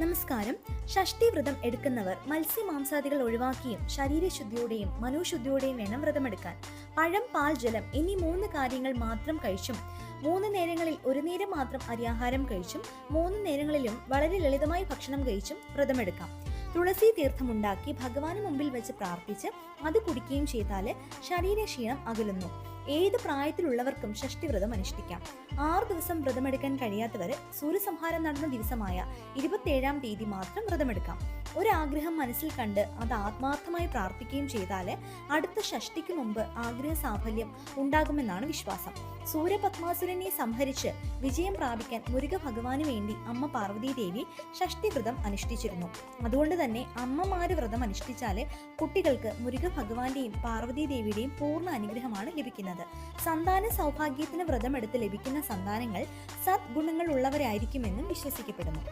നമസ്കാരം. ഷഷ്ടി വ്രതം എടുക്കുന്നവർ മത്സ്യമാംസാദികൾ ഒഴിവാക്കിയും ശരീരശുദ്ധിയോടെയും മനോശുദ്ധിയോടെയും വേണം വ്രതമെടുക്കാൻ. പഴം പാൽ ജലം എന്നീ മൂന്ന് കാര്യങ്ങൾ മാത്രം കഴിച്ചും മൂന്ന് നേരങ്ങളിൽ ഒരു നേരം മാത്രം അരിയാഹാരം കഴിച്ചും മൂന്ന് നേരങ്ങളിലും വളരെ ലളിതമായി ഭക്ഷണം കഴിച്ചും വ്രതമെടുക്കാം. തുളസി തീർത്ഥമുണ്ടാക്കി ഭഗവാന് മുമ്പിൽ വെച്ച് പ്രാർത്ഥിച്ച് അത് കുടിക്കുകയും ചെയ്താൽ ശരീരക്ഷീണം അകലുന്നു. ഏത് പ്രായത്തിലുള്ളവർക്കും ഷഷ്ടിവ്രതം അനുഷ്ഠിക്കാം. ആറ് ദിവസം വ്രതമെടുക്കാൻ കഴിയാത്തവർ സൂര്യസംഹാരം നടന്ന ദിവസമായ ഇരുപത്തേഴാം തീയതി മാത്രം വ്രതമെടുക്കാം. ഒരാഗ്രഹം മനസ്സിൽ കണ്ട് അത് ആത്മാർത്ഥമായി പ്രാർത്ഥിക്കുകയും ചെയ്താൽ അടുത്ത ഷഷ്ടിക്ക് മുമ്പ് ആഗ്രഹ സാഫല്യം ഉണ്ടാകുമെന്നാണ് വിശ്വാസം. സൂര്യപത്മാസുരനെ സംഹരിച്ച് വിജയം പ്രാപിക്കാൻ മുരുക ഭഗവാന് വേണ്ടി അമ്മ പാർവതീ ദേവി ഷഷ്ടിവ്രതം അനുഷ്ഠിച്ചിരുന്നു. അതുകൊണ്ട് തന്നെ അമ്മമാര് വ്രതം അനുഷ്ഠിച്ചാൽ കുട്ടികൾക്ക് മുരുക ഭഗവാന്റെയും പാർവതീ ദേവിയുടെയും പൂർണ അനുഗ്രഹമാണ് ലഭിക്കുന്നത്. സന്താന സൗഭാഗ്യത്തിന് വ്രതമെടുത്ത് ലഭിക്കുന്ന സന്താനങ്ങൾ സദ്ഗുണങ്ങൾ ഉള്ളവരായിരിക്കുമെന്നും വിശ്വസിക്കപ്പെടുന്നു.